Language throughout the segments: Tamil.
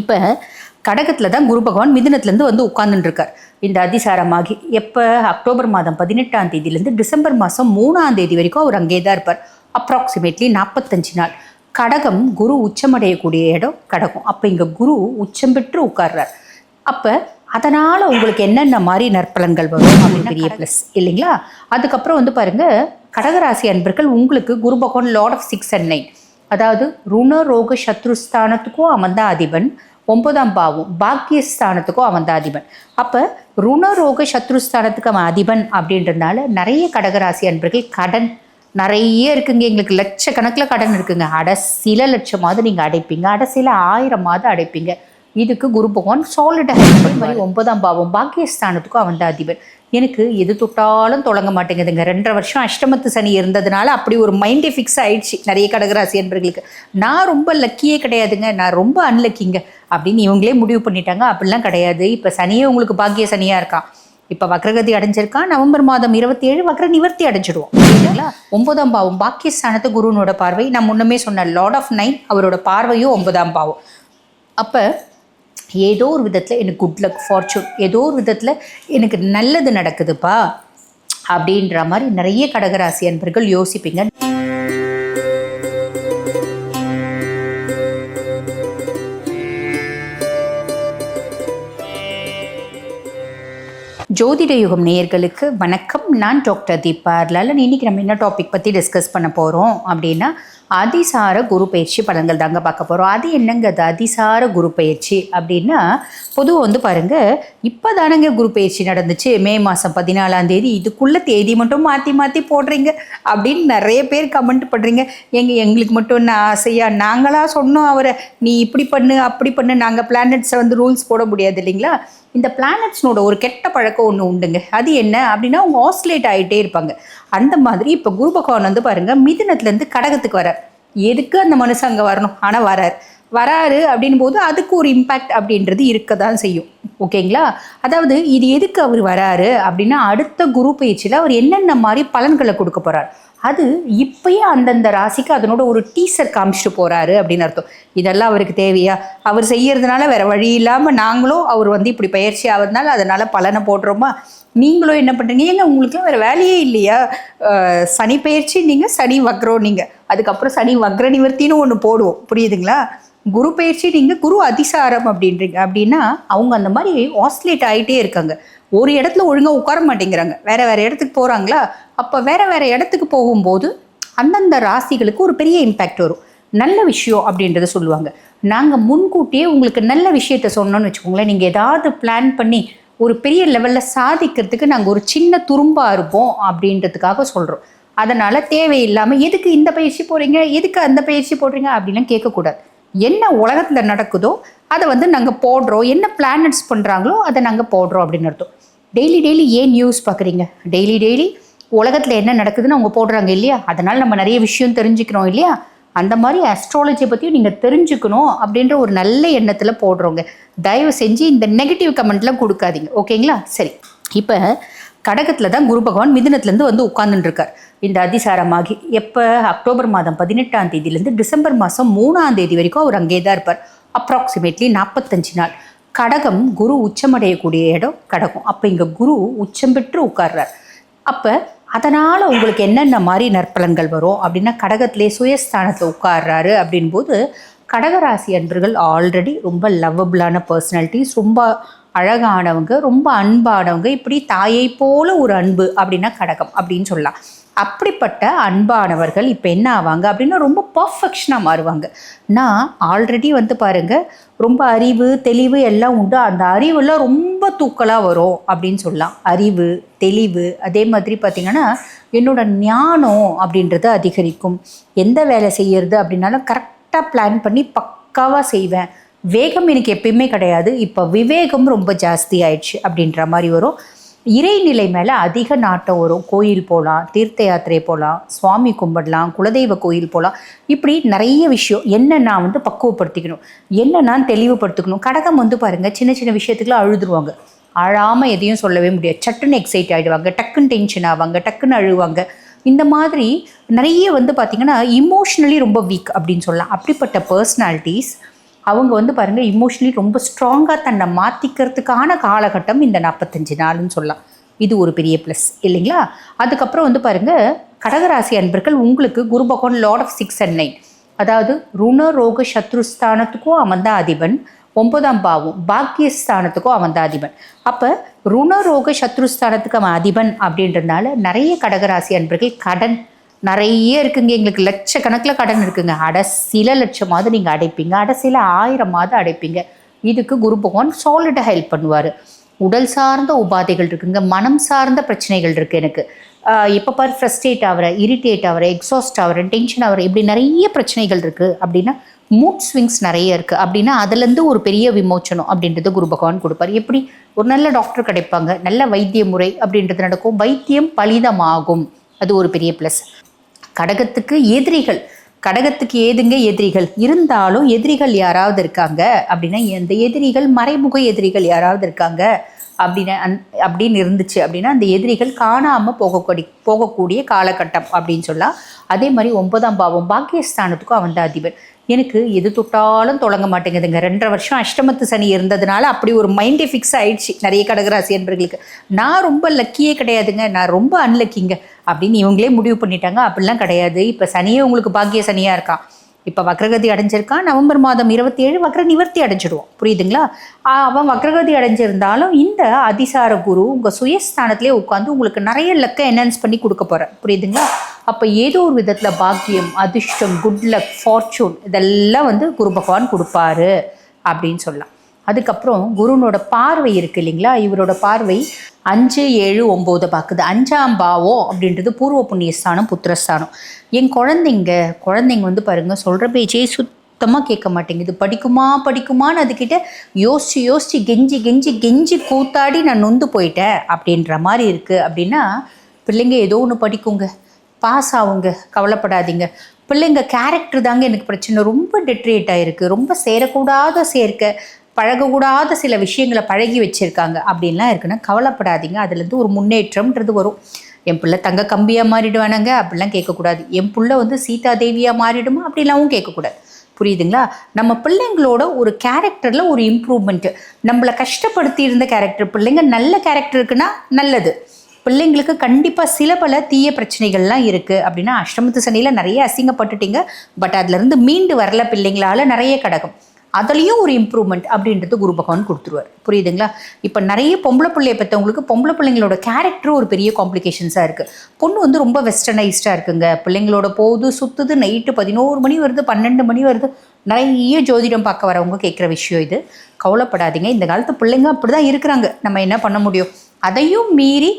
இப்போ கடகத்தில் தான் குரு பகவான் மிதுனத்துலேருந்து வந்து உட்கார்ந்துட்டு இருக்கார் இந்த அதிசாரமாகி எப்போ? அக்டோபர் மாதம் பதினெட்டாம் தேதியிலேருந்து டிசம்பர் மாதம் மூணாம் தேதி வரைக்கும் அவர் அங்கே தான் இருப்பார். அப்ராக்சிமேட்லி நாற்பத்தஞ்சு நாள். கடகம் குரு உச்சமடையக்கூடிய இடம் கடகம். அப்போ இங்கே குரு உச்சம் பெற்று உட்கார்றார். அப்போ அதனால் உங்களுக்கு என்னென்ன மாதிரி நற்பலன்கள் வரும்? அப்படின்னு பெரிய ப்ளஸ் இல்லைங்களா? அதுக்கப்புறம் வந்து பாருங்க கடகராசி அன்பர்கள் உங்களுக்கு Guru Bhagavan lord of six and nine அதாவது ருண ரோக சத்ருஸ்தானத்துக்கும் அவன் தான் அதிபன் ஒன்பதாம் பாவம் பாக்கியஸ்தானத்துக்கும் அவன் தான் அதிபன் அப்போ ருணரோக சத்ருஸ்தானத்துக்கு அவன் அதிபன் அப்படின்றதுனால நிறைய கடகராசி அன்பர்கள் கடன் நிறைய இருக்குங்க எங்களுக்கு. லட்சக்கணக்கில் கடன் இருக்குங்க. அட சில லட்சமாவது நீங்கள் அடைப்பீங்க. அட சில ஆயிரமாவது அடைப்பீங்க. இதுக்கு குரு பகவான் சாலிடாக ஹெல்ப் மாதிரி ஒன்பதாம் பாவம் பாக்கியஸ்தானத்துக்கும் அவன் தான் அதிபர் எனக்கு எது தொட்டாலும் தொடங்க மாட்டேங்குதுங்க. ரெண்டரை வருஷம் அஷ்டமத்து சனி இருந்ததுனால அப்படி ஒரு மைண்டே ஃபிக்ஸ் ஆயிடுச்சு. நிறைய கடகராசி என்பர்களுக்கு நான் ரொம்ப லக்கியே கிடையாதுங்க. நான் ரொம்ப அன்லக்கிங்க அப்படின்னு இவங்களே முடிவு பண்ணிட்டாங்க. அப்படிலாம் கிடையாது. இப்போ சனியே உங்களுக்கு பாக்கிய சனியாக இருக்கான். இப்போ வக்ரகதி அடைஞ்சிருக்கான். நவம்பர் மாதம் இருபத்தி ஏழு வக்ர நிவர்த்தி அடைஞ்சிடுவோம் சரிங்களா? ஒன்பதாம் பாவம் பாக்கியஸ்தானத்து குருனோட பார்வை. நான் முன்னமே சொன்ன லார்ட் ஆஃப் நைன் அவரோட பார்வையும் ஒன்பதாம் பாவம். அப்போ ஏதோ ஒரு விதத்தில் எனக்கு குட் லக் ஃபார்ச்சூன் ஏதோ ஒரு விதத்தில் எனக்கு நல்லது நடக்குதுப்பா அப்படின்ற மாதிரி நிறைய கடகராசி அன்பர்கள் யோசிப்பீங்க. ஜோதிட யுகம் நேயர்களுக்கு வணக்கம். நான் டாக்டர் தீபா லலன் இன்றைக்கி நம்ம என்ன டாபிக் பற்றி டிஸ்கஸ் பண்ண போகிறோம் அப்படின்னா அதிசார குரு பயிற்சி பலன்கள் தாங்க பார்க்க போகிறோம் அது என்னங்க அது அதிசார குரு பயிற்சி அப்படின்னா பொதுவாக வந்து பாருங்கள் இப்போ தானங்க குரு பயிற்சி நடந்துச்சு. மே மாதம் பதினாலாம் தேதி இதுக்குள்ளே தேதி மட்டும் மாற்றி மாற்றி போடுறீங்க அப்படின்னு நிறைய பேர் கமெண்ட் பண்ணுறீங்க எங்கள் எங்களுக்கு மட்டும் என்ன ஆசையாக நாங்களாக சொன்னோம் அவரை. நீ இப்படி பண்ணு அப்படி பண்ணு. நாங்கள் பிளானட்ஸை வந்து ரூல்ஸ் போட முடியாது இல்லைங்களா? இந்த பிளானட்ஸ்னோட ஒரு கெட்ட பழக்கம் ஒன்று உண்டுங்க. அது என்ன? அப்படின்னா அவங்க ஆஸ்லேட் ஆகிட்டே இருப்பாங்க. அந்த மாதிரி இப்போ குரு பகவான் வந்து பாருங்கள் மிதுனத்துலேருந்து கடகத்துக்கு வரார் எதுக்கு அந்த மனுஷன் அங்கே வரணும்? ஆனால் வரார் வராரு அப்படின் போது அதுக்கு ஒரு இம்பேக்ட் அப்படின்றது இருக்க தான் செய்யும். ஓகேங்களா? அதாவது இது எதுக்கு அவர் வராரு அப்படின்னா அடுத்த குரு பயிற்சியில் அவர் என்னென்ன மாதிரி பலன்களை கொடுக்க போகிறார் அது இப்பயே அந்தந்த ராசிக்கு அதனோட ஒரு டீசர் காமிச்சிட்டு போகிறாரு அப்படின்னு அர்த்தம். இதெல்லாம் அவருக்கு தேவையா? அவர் செய்யறதுனால வேறு வழி இல்லாமல் நாங்களும் அவர் வந்து இப்படி பயிற்சி ஆகிறதுனால அதனால் பலனை போடுறோமா? நீங்களும் என்ன பண்ணுறீங்க ஏங்க உங்களுக்குலாம் வேறு வேலையே இல்லையா? சனி பயிற்சி நீங்கள் சனி வக்ரோ நீங்கள் அதுக்கப்புறம் சனி வக்ர நிவர்த்தின்னு ஒன்று போடுவோம். புரியுதுங்களா? குரு பயிற்சி நீங்கள் குரு அதிசாரம் அப்படின்றீங்க அப்படின்னா அவங்க அந்த மாதிரி ஆஸ்லேட் ஆகிட்டே இருக்காங்க. ஒரு இடத்துல ஒழுங்காக உட்கார மாட்டேங்கிறாங்க. வேற வேற இடத்துக்கு போகிறாங்களா அப்போ வேற வேற இடத்துக்கு போகும்போது அந்தந்த ராசிகளுக்கு ஒரு பெரிய இம்பேக்ட் வரும். நல்ல விஷயம் அப்படின்றத சொல்லுவாங்க. நாங்கள் முன்கூட்டியே உங்களுக்கு நல்ல விஷயத்த சொன்னோன்னு வச்சுக்கோங்களேன். நீங்கள் ஏதாவது பிளான் பண்ணி ஒரு பெரிய லெவலில் சாதிக்கிறதுக்கு நாங்கள் ஒரு சின்ன துரும்பாக இருப்போம் அப்படின்றதுக்காக சொல்கிறோம் அதனால் தேவையில்லாமல் எதுக்கு இந்த பயிற்சி போகிறீங்க எதுக்கு அந்த பயிற்சி போடுறீங்க? அப்படின்லாம் கேட்கக்கூடாது. என்ன உலகத்தில் நடக்குதோ அதை வந்து நாங்கள் போடுறோம். என்ன பிளானட்ஸ் பண்ணுறாங்களோ அதை நாங்கள் போடுறோம் அப்படின்னு அர்த்தம். டெய்லி டெய்லி ஏன் நியூஸ் பார்க்குறீங்க? டெய்லி டெய்லி உலகத்தில் என்ன நடக்குதுன்னு அவங்க போடுறாங்க இல்லையா? அதனால் நம்ம நிறைய விஷயம் தெரிஞ்சுக்கிறோம் இல்லையா? அந்த மாதிரி அஸ்ட்ராலஜியை பற்றியும் நீங்கள் தெரிஞ்சுக்கணும் அப்படின்ற ஒரு நல்ல எண்ணத்தில் போடுறோங்க. தயவு செஞ்சு இந்த நெகட்டிவ் கமெண்ட்லாம் கொடுக்காதீங்க. ஓகேங்களா சரி. இப்போ கடகத்தில் தான் குரு பகவான் மிதுனத்துலேருந்து வந்து உட்கார்ந்துட்டுருக்கார். இந்த அதிசாரமாகி எப்போ? அக்டோபர் மாதம் பதினெட்டாம் தேதியிலேருந்து டிசம்பர் மாதம் மூணாம் தேதி வரைக்கும் அவர் அங்கே தான் இருப்பார். அப்ராக்சிமேட்லி நாற்பத்தஞ்சு நாள். கடகம் குரு உச்சமடையக்கூடிய இடம் கடகம். அப்போ இங்கே குரு உச்சம் பெற்று உட்கார்றார். அப்போ அதனால் உங்களுக்கு என்னென்ன மாதிரி நற்பலன்கள் வரும் அப்படின்னா கடகத்திலே சுயஸ்தானத்தில் உட்கார்றாரு அப்படின்போது கடகராசி அன்பர்கள் ஆல்ரெடி ரொம்ப லவ்வபிளான பர்சனாலிட்டிஸ் ரொம்ப அழகானவங்க ரொம்ப அன்பானவங்க இப்படி தாயை போல ஒரு அன்பு அப்படின்னா கடகம் அப்படின்னு சொல்லலாம். அப்படிப்பட்ட அன்பானவர்கள் இப்போ என்ன ஆவாங்க அப்படின்னா ரொம்ப பர்ஃபெக்ஷனாக மாறுவாங்க. நான் ஆல்ரெடி வந்து பாருங்க ரொம்ப அறிவு தெளிவு எல்லாம் உண்டு. அந்த அறிவெல்லாம் ரொம்ப தூக்கலாக வரும் அப்படின்னு சொல்லலாம். அறிவு தெளிவு அதே மாதிரி பார்த்திங்கன்னா என்னோட ஞானம் அப்படின்றது அதிகரிக்கும். எந்த வேலை செய்யறது அப்படின்னாலும் கரெக்டாக பிளான் பண்ணி பக்காவாக செய்வேன். வேகம் எனக்கு எப்பயுமே கிடையாது. இப்போ விவேகம் ரொம்ப ஜாஸ்தி ஆயிடுச்சு அப்படின்ற மாதிரி வரும். இறைநிலை மேலே அதிக நாட்டம் வரும். கோயில் போகலாம் தீர்த்த யாத்திரை போகலாம் சுவாமி கும்பிடலாம் குலதெய்வ கோயில் போகலாம் இப்படி நிறைய விஷயம். என்ன நான் வந்து பக்குவப்படுத்திக்கணும்? என்ன நான் தெளிவுபடுத்திக்கணும்? கடகம் வந்து பாருங்கள் சின்ன சின்ன விஷயத்துக்குலாம் அழுதுருவாங்க. அழாமல் எதையும் சொல்லவே முடியாது. சட்டுன்னு எக்ஸைட் ஆகிடுவாங்க டக்குன்னு டென்ஷன் ஆவாங்க. டக்குன்னு அழுவாங்க. இந்த மாதிரி நிறைய வந்து பார்த்திங்கன்னா இமோஷ்னலி ரொம்ப வீக் அப்படின்னு சொல்லலாம். அப்படிப்பட்ட பர்சனாலிட்டிஸ் அவங்க வந்து பாருங்கள் இமோஷ்னலி ரொம்ப ஸ்ட்ராங்காக தன்னை மாற்றிக்கிறதுக்கான காலகட்டம் இந்த நாற்பத்தஞ்சு நாள்னு சொல்லலாம். இது ஒரு பெரிய ப்ளஸ் இல்லைங்களா? அதுக்கப்புறம் வந்து பாருங்கள் கடகராசி அன்பர்கள் உங்களுக்கு Guru Bhagavan lord of six and nine அதாவது ருண ரோக சத்ருஸ்தானத்துக்கும் அவன் தான் அதிபன். ஒன்பதாம் பாவம் பாக்கியஸ்தானத்துக்கும் அவன் தான் அதிபன். அப்போ ருணரோக சத்ருஸ்தானத்துக்கு அவன் அதிபன் அப்படின்றதுனால நிறைய கடகராசி அன்பர்கள் கடன் நிறைய இருக்குங்க. எங்களுக்கு லட்சக்கணக்கில் கடன் இருக்குங்க. அட சில லட்சமாவது நீங்கள் அடைப்பீங்க. அட சில ஆயிரமாவது அடைப்பீங்க. இதுக்கு குரு பகவான் சாலிடாக ஹெல்ப் பண்ணுவார். உடல் சார்ந்த உபாதைகள் இருக்குங்க. மனம் சார்ந்த பிரச்சனைகள் இருக்குது எனக்கு. எப்போ பாரு ஃப்ரஸ்ட்ரேட் ஆகிற இரிட்டேட் ஆகிற எக்ஸாஸ்ட் ஆகிற டென்ஷன் ஆகிற இப்படி நிறைய பிரச்சனைகள் இருக்குது அப்படின்னா மூட் ஸ்விங்ஸ் நிறைய இருக்குது அப்படின்னா அதுலேருந்து ஒரு பெரிய விமோச்சனம் அப்படின்றது குரு பகவான் கொடுப்பார். எப்படி? ஒரு நல்ல டாக்டர் கிடைப்பாங்க. நல்ல வைத்திய முறை அப்படின்றது நடக்கும். வைத்தியம் பலிதமாகும். அது ஒரு பெரிய ப்ளஸ் கடகத்துக்கு எதிரிகள். கடகத்துக்கு ஏதுங்க எதிரிகள்? இருந்தாலும் எதிரிகள் யாராவது இருக்காங்க? அப்படின்னா எந்த எதிரிகள் மறைமுக எதிரிகள் யாராவது இருக்காங்க? அப்படின்னு அந் அப்படின்னு இருந்துச்சு அப்படின்னா அந்த எதிரிகள் காணாமல் போகக்கூடிய போகக்கூடிய காலகட்டம் அப்படின்னு சொல்லலாம். அதே மாதிரி ஒன்பதாம் பாவம் பாக்கியஸ்தானத்துக்கும் அவன் தான் அதிபர் எனக்கு எது தொட்டாலும் தொடங்க மாட்டேங்குதுங்க. ரெண்டரை வருஷம் அஷ்டமத்து சனி இருந்ததுனால அப்படி ஒரு மைண்டே ஃபிக்ஸ் ஆயிடுச்சு. நிறைய கடகராசி என்பர்களுக்கு. நான் ரொம்ப லக்கியே கிடையாதுங்க. நான் ரொம்ப அன்லக்கிங்க அப்படின்னு இவங்களே முடிவு பண்ணிட்டாங்க. அப்படிலாம் கிடையாது. இப்போ சனியே உங்களுக்கு பாக்கிய சனியாக இருக்கான். இப்போ வக்ரகதி அடைஞ்சிருக்கான் நவம்பர் மாதம் இருபத்தி ஏழு வக்ர நிவர்த்தி அடைஞ்சிடுவோம். புரியுதுங்களா? அவன் வக்ரகதி அடைஞ்சிருந்தாலும் இந்த அதிசார குரு உங்கள் சுயஸ்தானத்திலே உட்காந்து உங்களுக்கு நிறைய லக்கை என்ஹான்ஸ் பண்ணி கொடுக்க போகிறேன் புரியுதுங்களா? அப்போ ஏதோ ஒரு விதத்தில் பாக்கியம் அதிர்ஷ்டம் குட் லக் ஃபார்ச்சூன் இதெல்லாம் வந்து குரு பகவான் கொடுப்பாரு அப்படின்னு சொல்லலாம். அதுக்கப்புறம் குருனோட பார்வை இருக்குது இல்லைங்களா? இவரோட பார்வை அஞ்சு ஏழு ஒம்போதை பார்க்குது. அஞ்சாம் பாவோ அப்படின்றது பூர்வ புண்ணியஸ்தானம் புத்திரஸ்தானம். என் குழந்தைங்க குழந்தைங்க வந்து பாருங்கள் சொல்கிற பேச்சே சுத்தமாக கேட்க மாட்டேங்குது. படிக்குமா படிக்குமான்னு அதுக்கிட்ட யோசிச்சு யோசிச்சு கெஞ்சி கெஞ்சி கெஞ்சி கூத்தாடி நான் நொந்து போயிட்டேன் அப்படின்ற மாதிரி இருக்குது அப்படின்னா பிள்ளைங்க ஏதோ ஒன்று படிக்குங்க. பாஸ் ஆகுங்க கவலைப்படாதீங்க. பிள்ளைங்க கேரக்டர் தாங்க எனக்கு பிரச்சனை. ரொம்ப டெட்ரேட் ஆகிருக்கு ரொம்ப சேரக்கூடாத சேர்க்க. பழகக்கூடாத சில விஷயங்களை பழகி வச்சுருக்காங்க அப்படின்லாம் இருக்குன்னா கவலைப்படாதீங்க. அதுலேருந்து ஒரு முன்னேற்றம்ன்றது வரும். என் பிள்ளை தங்க கம்பியாக மாறிடுவானுங்க அப்படிலாம் கேட்கக்கூடாது. என் பிள்ளை வந்து சீதா தேவியாக மாறிடுமா? அப்படிலாமும் கேட்கக்கூடாது. புரியுதுங்களா? நம்ம பிள்ளைங்களோட ஒரு கேரக்டரில் ஒரு இம்ப்ரூவ்மெண்ட்டு நம்மளை கஷ்டப்படுத்தி இருந்த கேரக்டர் பிள்ளைங்க நல்ல கேரக்டர் இருக்குன்னா நல்லது. பிள்ளைங்களுக்கு கண்டிப்பாக சில பல தீய பிரச்சனைகள்லாம் இருக்குது அப்படின்னா அஷ்டமத்து சனியில் நிறைய அசிங்கப்பட்டுட்டீங்க. பட் அதுலேருந்து மீண்டு வரல பிள்ளைங்களால நிறைய கடகம். அதுலேயும் ஒரு இம்ப்ரூவ்மெண்ட் அப்படின்றது குரு பகவான் கொடுத்துருவார். புரியுதுங்களா? இப்போ நிறைய பொம்பளை பிள்ளைய பெற்றவங்களுக்கு பொம்பளை பிள்ளைங்களோட கேரக்டரும் ஒரு பெரிய காம்ப்ளிகேஷன்ஸாக இருக்குது பொண்ணு வந்து ரொம்ப வெஸ்டர்னைஸ்டாக இருக்குங்க. பிள்ளைங்களோட போகுது சுற்றுது நைட்டு பதினோரு மணி வருது பன்னெண்டு மணி வருது. நிறைய ஜோதிடம் பார்க்க வரவங்க கேட்குற விஷயம் இது. கவலைப்படாதீங்க. இந்த காலத்து பிள்ளைங்க அப்படி தான் இருக்கிறாங்க. நம்ம என்ன பண்ண முடியும்? அதையும் மீறி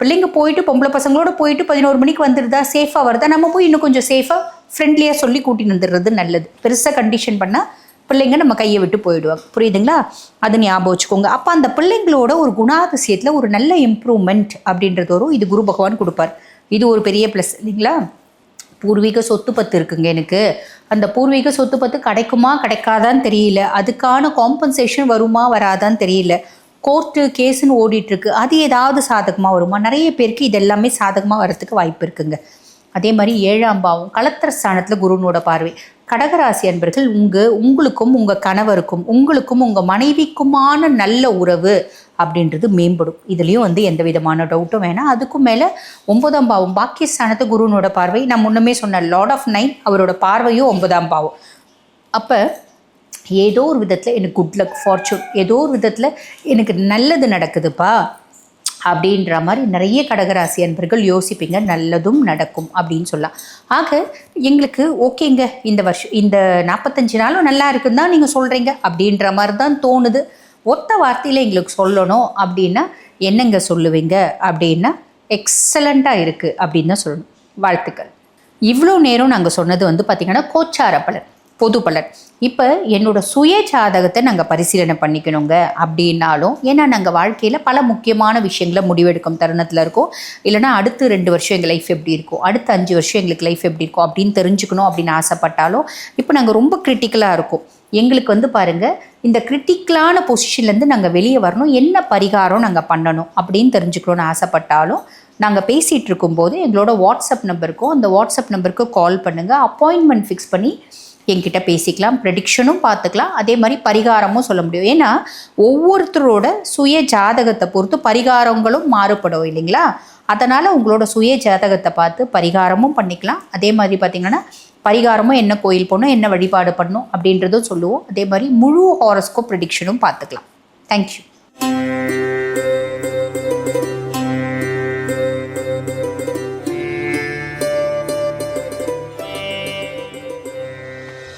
பிள்ளைங்க போயிட்டு பொம்பளை பசங்களோட போயிட்டு பதினோரு மணிக்கு வந்துடுதா சேஃபாக வருதா? நம்ம போய் இன்னும் கொஞ்சம் சேஃபாக ஃப்ரெண்ட்லியாக சொல்லி கூட்டின்னு வந்துடுறது நல்லது. பெருசாக கண்டிஷன் பண்ணால் பிள்ளைங்க நம்ம கையை விட்டு போயிடுவாங்க. புரியுதுங்களா? அது ஞாபகம் வச்சுக்கோங்க. அப்போ அந்த பிள்ளைங்களோட ஒரு குணாதிசயத்தில் ஒரு நல்ல இம்ப்ரூவ்மெண்ட் அப்படின்றது வரும். இது குரு பகவான் கொடுப்பார். இது ஒரு பெரிய ப்ளஸ் இல்லைங்களா? பூர்வீக சொத்து பத்து இருக்குங்க எனக்கு. அந்த பூர்வீக சொத்து பத்து கிடைக்குமா கிடைக்காதான்னு தெரியல. அதுக்கான காம்பன்சேஷன் வருமா வராதான்னு தெரியல. கோர்ட்டு கேஸுன்னு ஓடிட்டுருக்கு. அது ஏதாவது சாதகமாக வருமா? நிறைய பேருக்கு இது எல்லாமே சாதகமாக வரத்துக்கு வாய்ப்பு இருக்குங்க. அதே மாதிரி ஏழாம் பாவம் கலத்திர ஸ்தானத்தில் குருனோட பார்வை. கடகராசி அன்பர்கள் உங்கள் உங்களுக்கும் உங்கள் கணவருக்கும் உங்களுக்கும் உங்கள் மனைவிக்குமான நல்ல உறவு அப்படின்றது மேம்படும். இதுலேயும் வந்து எந்த விதமான டவுட்டும் வேணாம். அதுக்கும் மேலே ஒன்பதாம் பாவம் பாக்கியஸ்தானத்து குருனோட பார்வை நான் முன்னமே சொன்ன லார்ட் ஆஃப் நைன் அவரோட பார்வையும் ஒன்பதாம் பாவம். அப்போ ஏதோ ஒரு விதத்தில் எனக்கு குட் லக் ஃபார்ச்சூன் ஏதோ ஒரு விதத்தில் எனக்கு நல்லது நடக்குதுப்பா. அப்படின்ற மாதிரி நிறைய கடகராசி அன்பர்கள் யோசிப்பீங்க. நல்லதும் நடக்கும் அப்படின்னு சொல்லலாம். ஆக எங்களுக்கு ஓகேங்க. இந்த வருஷம் இந்த நாற்பத்தஞ்சு நாளும் நல்லா இருக்குன்னு தான் நீங்கள் சொல்கிறீங்க அப்படின்ற மாதிரி தான் தோணுது. ஒத்த வார்த்தையில் எங்களுக்கு சொல்லணும் அப்படின்னா என்னங்க சொல்லுவீங்க? அப்படின்னா எக்ஸலண்ட்டாக இருக்குது அப்படின்னு தான் சொல்லணும். வாழ்த்துக்கள். இவ்வளோ நேரம் நாங்கள் சொன்னது வந்து பார்த்திங்கன்னா கோச்சார பலன். பொது பலன் இப்போ என்னோட சுய ஜாதகத்தை நாங்கள் பரிசீலனை பண்ணிக்கணுங்க அப்படின்னாலும் ஏன்னா நாங்கள் வாழ்க்கையில் பல முக்கியமான விஷயங்களை முடிவெடுக்கும் தருணத்தில் இருக்கோம். இல்லைனா அடுத்து ரெண்டு வருஷம் எங்கள் லைஃப் எப்படி இருக்கும் அடுத்த அஞ்சு வருஷம் எங்களுக்கு லைஃப் எப்படி இருக்கும் அப்படின்னு தெரிஞ்சுக்கணும் அப்படின்னு ஆசைப்பட்டாலும் இப்போ நாங்கள் ரொம்ப கிரிட்டிக்கலாக இருக்கோம். எங்களுக்கு வந்து பாருங்கள் இந்த கிரிட்டிக்கலான பொசிஷன்லேருந்து நாங்கள் வெளியே வரணும் என்ன பரிகாரம் நாங்கள் பண்ணணும் அப்படின்னு தெரிஞ்சுக்கணும்னு ஆசைப்பட்டாலும் நாங்கள் பேசிகிட்டு இருக்கும்போது எங்களோட வாட்ஸ்அப் நம்பருக்கும் அந்த வாட்ஸ்அப் நம்பருக்கு கால் பண்ணுங்கள் அப்பாயின்மெண்ட் ஃபிக்ஸ் பண்ணி என்கிட்ட பேசிக்கலாம் ப்ரெடிக்ஷனும் பார்த்துக்கலாம். அதே மாதிரி பரிகாரமும் சொல்ல முடியும். ஏன்னா ஒவ்வொருத்தரோட சுய ஜாதகத்தை பொறுத்து பரிகாரங்களும் மாறுபடும் இல்லைங்களா? அதனால் உங்களோட சுய ஜாதகத்தை பார்த்து பரிகாரமும் பண்ணிக்கலாம். அதே மாதிரி பார்த்திங்கன்னா பரிகாரமும் என்ன கோயில் போகணும் என்ன வழிபாடு பண்ணணும் அப்படின்றதும் சொல்லுவோம். அதே மாதிரி முழு ஹாரஸ்கோப் ப்ரெடிக்ஷனும் பார்த்துக்கலாம். தேங்க்யூ